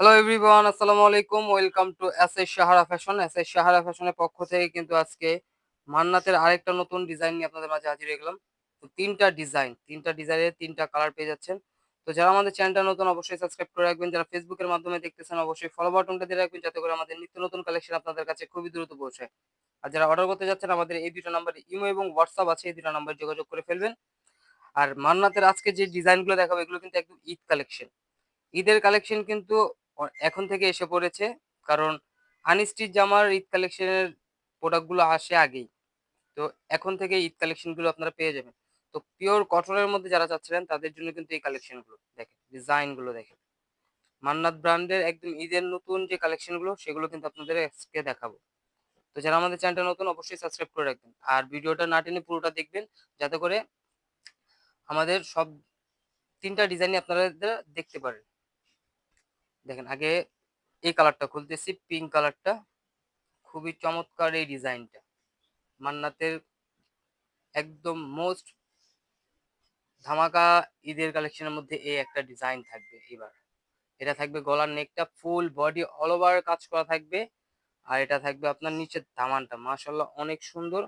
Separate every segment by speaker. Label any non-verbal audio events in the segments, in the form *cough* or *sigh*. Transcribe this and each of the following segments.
Speaker 1: Hello everyone আসসালামু আলাইকুম welcome to S S Sahara fashion S S Sahara ফ্যাশনের পক্ষ থেকে কিন্তু আজকে মান্নাতের আরেকটা নতুন ডিজাইন নিয়ে আপনাদের মাঝে হাজির হয়ে গেলাম। তো তিনটা ডিজাইন তিনটা ডিজাইনের তিনটা কালার পেয়ে যাচ্ছেন। তো যারা আমাদের চ্যানেলটা নতুন, অবশ্যই সাবস্ক্রাইব করে রাখবেন। যারা ফেসবুকের মাধ্যমে দেখতেছেন, অবশ্যই ফলো বাটনটা দিয়ে রাখবেন, যাতে করে আমাদের নিত্য নতুন কালেকশন আপনাদের কাছে খুবই দ্রুত পৌঁছায় আর যারা অর্ডার করতে যাচ্ছেন, আমাদের এই দুটো নাম্বারে ইমো এবং হোয়াটসঅ্যাপ আছে, এই দুটো নাম্বার যোগাযোগ করে ফেলবেন। আর মান্নাতের আজকে যে ডিজাইনগুলো দেখাবো, এগুলো কিন্তু একদম ঈদ কালেকশন ঈদের কালেকশন কিন্তু এখন থেকে এসে পড়েছে। কারণ আনস্টিচ জামার ঈদ কালেকশনের প্রোডাক্টগুলো আসে আগেই। তো এখন থেকে ঈদ কালেকশনগুলো আপনারা পেয়ে যাবেন। তো পিওর কটনের মধ্যে যারা চাচ্ছিলেন, তাদের জন্য কিন্তু এই কালেকশনগুলো দেখেন ডিজাইনগুলো দেখেন। মান্নাত ব্র্যান্ডের একদম ঈদের নতুন যে কালেকশনগুলো সেগুলো কিন্তু আপনাদের আজকে দেখাবো। তো যারা আমাদের চ্যানেলটা নতুন, অবশ্যই সাবস্ক্রাইব করে রাখবেন। আর ভিডিওটা না টেনে পুরোটা দেখবেন, যাতে করে আমাদের সব তিনটা ডিজাইনই আপনারা দেখতে পারেন। দেখেন আগে এই কালারটা খুলতেছি পিঙ্ক কালারটা। খুবই চমৎকার এই ডিজাইনটা। মান্নাতের একদম মোস্ট ধামাকা ঈদের কালেকশনের মধ্যে এই একটা ডিজাইন থাকবে এবার। এটা থাকবে গলার নেকটা ফুল বডি অল ওভার কাজ করা থাকবে। আর এটা থাকবে আপনার নিচের দামানটা মাশাল্লাহ অনেক সুন্দর।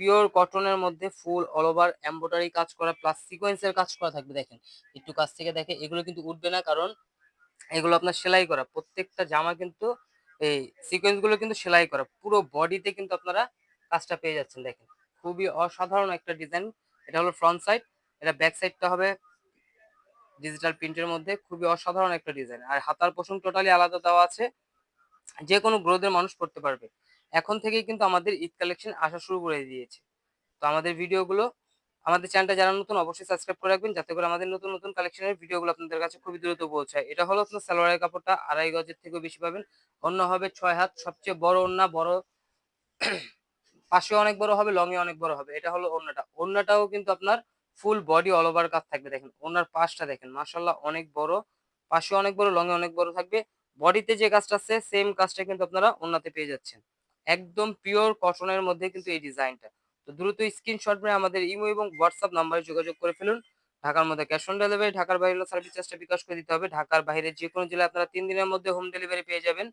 Speaker 1: পিওর কটনের মধ্যে ফুল অল ওভার এম্ব্রয়ডারি কাজ করা প্লাস সিকোয়েন্সের কাজ করা থাকবে। দেখেন, একটু কাছ থেকে দেখে, এগুলো কিন্তু উঠবে না, কারণ এগুলো আপনার সেলাই করা, প্রত্যেকটা জামা কিন্তু এই সিকোয়েন্সগুলো কিন্তু সেলাই করা, পুরো বডিতে কিন্তু আপনারা কাজটা পেয়ে যাচ্ছেন দেখেন। খুবই অসাধারণ একটা ডিজাইন এটা হলো ফ্রন্ট সাইড এটা ব্যাক সাইডটা হবে ডিজিটাল প্রিন্টের মধ্যে, খুবই অসাধারণ একটা ডিজাইন আর হাতার পোষণ টোটালি আলাদা দেওয়া আছে যে কোনো গ্রোথের মানুষ করতে পারবে। এখন থেকেই কিন্তু আমাদের ঈদ কালেকশন আসা শুরু করে দিয়েছে। তো আমাদের ভিডিওগুলো আমাদের চ্যানেলটা যারা নতুন অবশ্যই সাবস্ক্রাইব করে রাখবেন, যাতে করে আমাদের নতুন নতুন কালেকশনের ভিডিওগুলো আপনাদের কাছে খুবই দ্রুত পৌঁছায়। এটা হলো আপনার সালোয়ারের কাপড়টা আড়াই গজের থেকেও বেশি পাবেন। অন্য হবে ছয় হাত, সবচেয়ে বড় ওন্না বড় *clears throat* পাশে অনেক বড় হবে লং এ অনেক বড় হবে। এটা হলো ওন্নাটা ওন্নাটাও কিন্তু আপনার ফুল বডি অল ওভার কাজ থাকবে। দেখেন ওনার পাশটা দেখেন মাশাল্লাহ অনেক বড়। পাশে অনেক বড় লং এ অনেক বড় থাকবে। বডিতে যে কাজটা আছে সেম কাজটা কিন্তু আপনারা ওন্নাতে পেয়ে যাচ্ছেন। একদম পিওর কটনের মধ্যে কিন্তু এই ডিজাইনটা তো দ্রুত স্ক্রিনশট মেরে আমাদের ইমো এবং হোয়াটসঅ্যাপ নাম্বারে যোগাযোগ করে ফেলুন। ঢাকার মধ্যে ক্যাশ অন ডেলিভারি ঢাকার বাইরে সার্ভিস চার্জটা বিকাশ করে দিতে হবে। ঢাকার বাইরে যে কোনো জেলায় আপনারা তিন দিনের মধ্যে হোম ডেলিভারি পেয়ে যাবেন।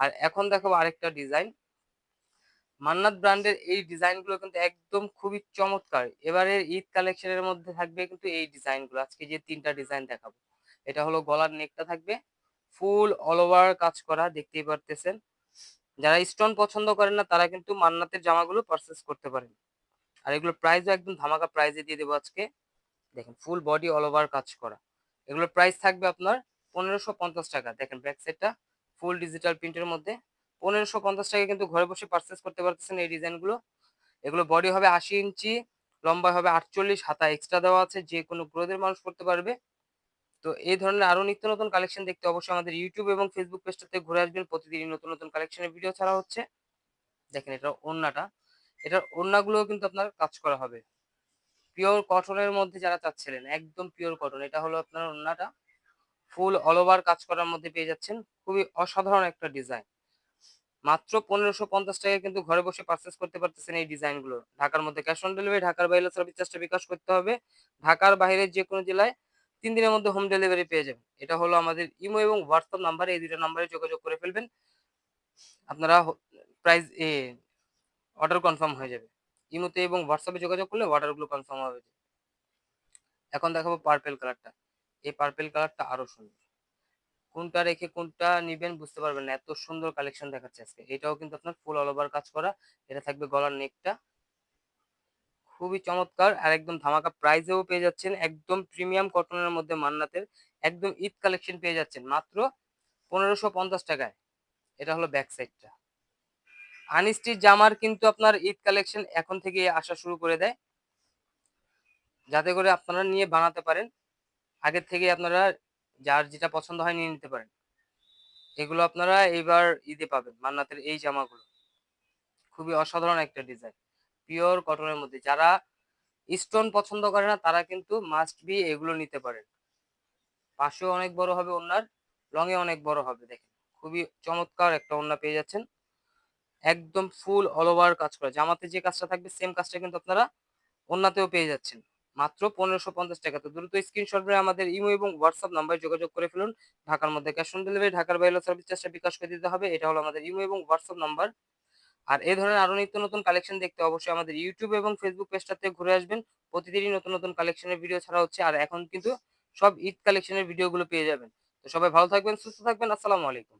Speaker 1: আর এখন দেখাবো আরেকটা ডিজাইন মান্নাত ব্র্যান্ডের এই ডিজাইনগুলো কিন্তু একদম খুবই চমৎকার। এবারের ঈদ কালেকশনের মধ্যে থাকবে কিন্তু এই ডিজাইনগুলো আজকে যে তিনটা ডিজাইন দেখাবো। এটা হলো গলার নেকটা থাকবে। ফুল অল ওভার কাজ করা, দেখতেই পারতেছেন। যারা স্টোন পছন্দ করেন না, তারা কিন্তু মান্নাতের জামাগুলো পারচেস করতে পারেন। আর এগুলোর প্রাইসও একদম ধামাকা প্রাইসে দিয়ে দেবো আজকে। দেখেন ফুল বডি অল ওভার কাজ করা। এগুলোর প্রাইস থাকবে আপনার পনেরোশো পঞ্চাশ টাকা। দেখেন ব্যাক সাইডটা ফুল ডিজিটাল প্রিন্টের মধ্যে। পনেরোশো পঞ্চাশ টাকা কিন্তু ঘরে বসে পারচেস করতে পারতেছেন এই ডিজাইনগুলো এগুলো বডি হবে আশি ইঞ্চি, লম্বা হবে আটচল্লিশ, হাতা এক্সট্রা দেওয়া আছে। যে কোনো গ্রোদের মানুষ করতে পারবে। তো এই ধরনের আরও নিত্য নতুন কালেকশন দেখতে অবশ্যই আমাদের ইউটিউব এবং ফেসবুক পেজটাতে ঘুরে আসবেন। প্রতিদিনই নতুন নতুন কালেকশনের ভিডিও ছাড়া হচ্ছে। দেখেন এটা ওন্নাটা এটার ওন্নাগুলোও কিন্তু আপনার কাজ করা হবে। পিওর কটনের মধ্যে যারা চাচ্ছিলেন, একদম পিওর কটন এটা হলো আপনার ওন্নাটা ফুল অল ওভার কাজ করার মধ্যে পেয়ে যাচ্ছেন। খুবই অসাধারণ একটা ডিজাইন মাত্র পনেরোশো পঞ্চাশ টাকায় কিন্তু ঘরে বসে পারচেস করতে পারতেছেন এই ডিজাইনগুলো ঢাকার মধ্যে ক্যাশ অন ডেলিভারি ঢাকার বাইরে সার্ভিস চার্জটা বিকাশ করতে হবে। ঢাকার বাইরে যে কোনো জেলায় তিন দিনের মধ্যে হোম ডেলিভারি পেয়ে যাবেন। এটা হলো আমাদের ইমো এবং হোয়াটসঅ্যাপ নাম্বার এই দুটো নাম্বারে যোগাযোগ করে ফেলবেন। আপনারা প্রাইস এ অর্ডার কনফার্ম হয়ে যাবে। ইমোতে এবং হোয়াটসঅ্যাপে যোগাযোগ করলে অর্ডারগুলো কনফার্ম হবে। এখন দেখাবো পার্পেল কালারটা এই পার্পেল কালারটা আরও সুন্দর। কোনটা রেখে কোনটা নিবেন বুঝতে পারবেন না। এত সুন্দর কালেকশন দেখাচ্ছে আজকে। এটাও কিন্তু আপনার ফুল অল ওভার কাজ করা। এটা থাকবে গলার নেকটা খুবই চমৎকার আর একদম ধামাকা প্রাইসেও পেয়ে যাচ্ছেন। একদম প্রিমিয়াম কটনের মধ্যে মান্নাতের একদম ঈদ কালেকশন পেয়ে যাচ্ছেন। মাত্র পনেরোশো পঞ্চাশ টাকায়। এটা হলো ব্যাক সাইডটা আনিস্টিচ জামার কিন্তু আপনার ঈদ কালেকশন এখন থেকে আসা শুরু করে দেয়। যাতে করে আপনারা নিয়ে বানাতে পারেন। আগের থেকে আপনারা যার যেটা পছন্দ হয় নিয়ে নিতে পারেন। এগুলো আপনারা এবার ঈদে পাবেন মান্নাতের এই জামাগুলো। খুবই অসাধারণ একটা ডিজাইন পিওর কটনের মধ্যে। যারা স্টোন পছন্দ করে না, তারা কিন্তু মাস্ট বি এগুলো নিতে পারেন। পাশেও অনেক বড় হবে ওনার এ অনেক বড় হবে, দেখেন। খুবই চমৎকার একটা ওন্না পেয়ে যাচ্ছেন। একদম ফুল অল ওভার কাজ করা। জামাতে যে কাজটা থাকবে সেম কাজটা কিন্তু আপনারা ওনাতেও পেয়ে যাচ্ছেন। মাত্র পনেরোশো পঞ্চাশ টাকা। তো দ্রুত স্ক্রিনশট মেরে আমাদের ইমো এবং হোয়াটসঅ্যাপ নাম্বারে যোগাযোগ করে ফেলুন। ঢাকার মধ্যে ক্যাশ অন ডেলিভারি ঢাকার বাইরে সার্ভিস চার্জটা বিকাশ করে দিতে হবে। এটা হলো আমাদের ইমো এবং হোয়াটসঅ্যাপ নাম্বার আর এই ধরনের আরও নিত্য নতুন কালেকশন দেখতে অবশ্যই আমাদের ইউটিউব এবং ফেসবুক পেজটাতে ঘুরে আসবেন। প্রতিদিনই নতুন নতুন কালেকশনের ভিডিও ছাড়া হচ্ছে আর এখন কিন্তু সব ঈদ কালেকশনের ভিডিওগুলো পেয়ে যাবেন। তো সবাই ভালো থাকবেন, সুস্থ থাকবেন, আসসালামু আলাইকুম।